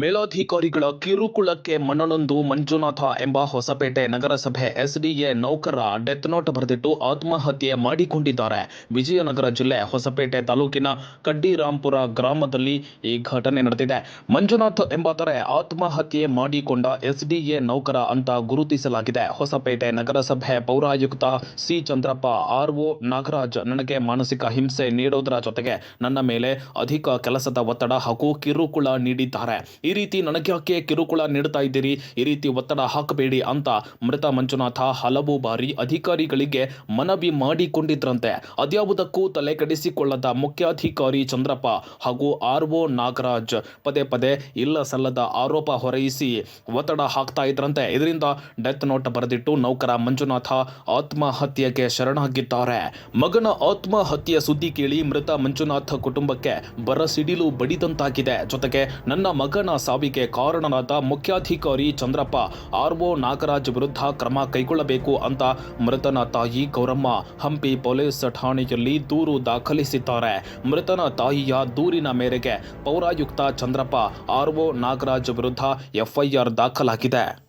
ಮೇಲಾಧಿಕಾರಿಗಳ ಕಿರುಕುಳಕ್ಕೆ ಮನನೊಂದು ಮಂಜುನಾಥ ಎಂಬ ಹೊಸಪೇಟೆ ನಗರಸಭೆ ಎಸ್ಡಿಎ ನೌಕರ ಡೆತ್ ನೋಟ್ ಬರೆದಿಟ್ಟು ಆತ್ಮಹತ್ಯೆ ಮಾಡಿಕೊಂಡಿದ್ದಾರೆ. ವಿಜಯನಗರ ಜಿಲ್ಲೆ ಹೊಸಪೇಟೆ ತಾಲೂಕಿನ ಕಡ್ಡಿರಾಂಪುರ ಗ್ರಾಮದಲ್ಲಿ ಈ ಘಟನೆ ನಡೆದಿದೆ. ಮಂಜುನಾಥ್ ಎಂಬಾದರೆ ಆತ್ಮಹತ್ಯೆ ಮಾಡಿಕೊಂಡ ಎಸ್ಡಿಎ ನೌಕರ ಅಂತ ಗುರುತಿಸಲಾಗಿದೆ. ಹೊಸಪೇಟೆ ನಗರಸಭೆ ಪೌರಾಯುಕ್ತ ಸಿ ಚಂದ್ರಪ್ಪ ಆರ್ಒ ನಾಗರಾಜ್ ನನಗೆ ಮಾನಸಿಕ ಹಿಂಸೆ ನೀಡೋದರ ಜೊತೆಗೆ ನನ್ನ ಮೇಲೆ ಅಧಿಕ ಕೆಲಸದ ಒತ್ತಡ ಹಾಗೂ ಕಿರುಕುಳ ನೀಡಿದ್ದಾರೆ. ಈ ರೀತಿ ನನಗ್ಯಾಕೆ ಕಿರುಕುಳ ನೀಡ್ತಾ ಇದ್ದೀರಿ? ಈ ರೀತಿ ಒತ್ತಡ ಹಾಕಬೇಡಿ ಅಂತ ಮೃತ ಮಂಜುನಾಥ ಹಲವು ಬಾರಿ ಅಧಿಕಾರಿಗಳಿಗೆ ಮನವಿ ಮಾಡಿಕೊಂಡಿದ್ರಂತೆ. ಅದ್ಯಾವುದಕ್ಕೂ ತಲೆ ಕೆಡಿಸಿಕೊಳ್ಳದ ಮುಖ್ಯಾಧಿಕಾರಿ ಚಂದ್ರಪ್ಪ ಹಾಗೂ ಆರ್ ಒ ನಾಗರಾಜ್ ಪದೇ ಪದೇ ಇಲ್ಲ ಸಲ್ಲದ ಆರೋಪ ಹೊರಯಿಸಿ ಒತ್ತಡ ಹಾಕ್ತಾ ಇದ್ರಂತೆ. ಇದರಿಂದ ಡೆತ್ ನೋಟ್ ಬರೆದಿಟ್ಟು ನೌಕರ ಮಂಜುನಾಥ ಆತ್ಮಹತ್ಯೆಗೆ ಶರಣಾಗಿದ್ದಾರೆ. ಮಗನ ಆತ್ಮಹತ್ಯೆ ಸುದ್ದಿ ಕೇಳಿ ಮೃತ ಮಂಜುನಾಥ ಕುಟುಂಬಕ್ಕೆ ಬರಸಿಡಿಲು ಬಡಿದಂತಾಗಿದೆ. ಜೊತೆಗೆ ನನ್ನ ಮಗನ ಸಾವಿಗೆ ಕಾರಣನಾದ ಮುಖ್ಯಾಧಿಕಾರಿ ಚಂದ್ರಪ್ಪ, ಆರ್ಒ ನಾಗರಾಜ್ ವಿರುದ್ಧ ಕ್ರಮ ಕೈಗೊಳ್ಳಬೇಕು ಅಂತ ಮೃತನ ತಾಯಿ ಗೌರಮ್ಮ, ಹಂಪಿ ಪೊಲೀಸ್ ಠಾಣೆಯಲ್ಲಿ ದೂರು ದಾಖಲಿಸಿದ್ದಾರೆ. ಮೃತನ ತಾಯಿಯ ದೂರಿನ ಮೇರೆಗೆ ಪೌರಾಯುಕ್ತ ಚಂದ್ರಪ್ಪ, ಆರ್ಒ ನಾಗರಾಜ್ ವಿರುದ್ಧ ಎಫ್ಐಆರ್ ದಾಖಲಾಗಿದೆ.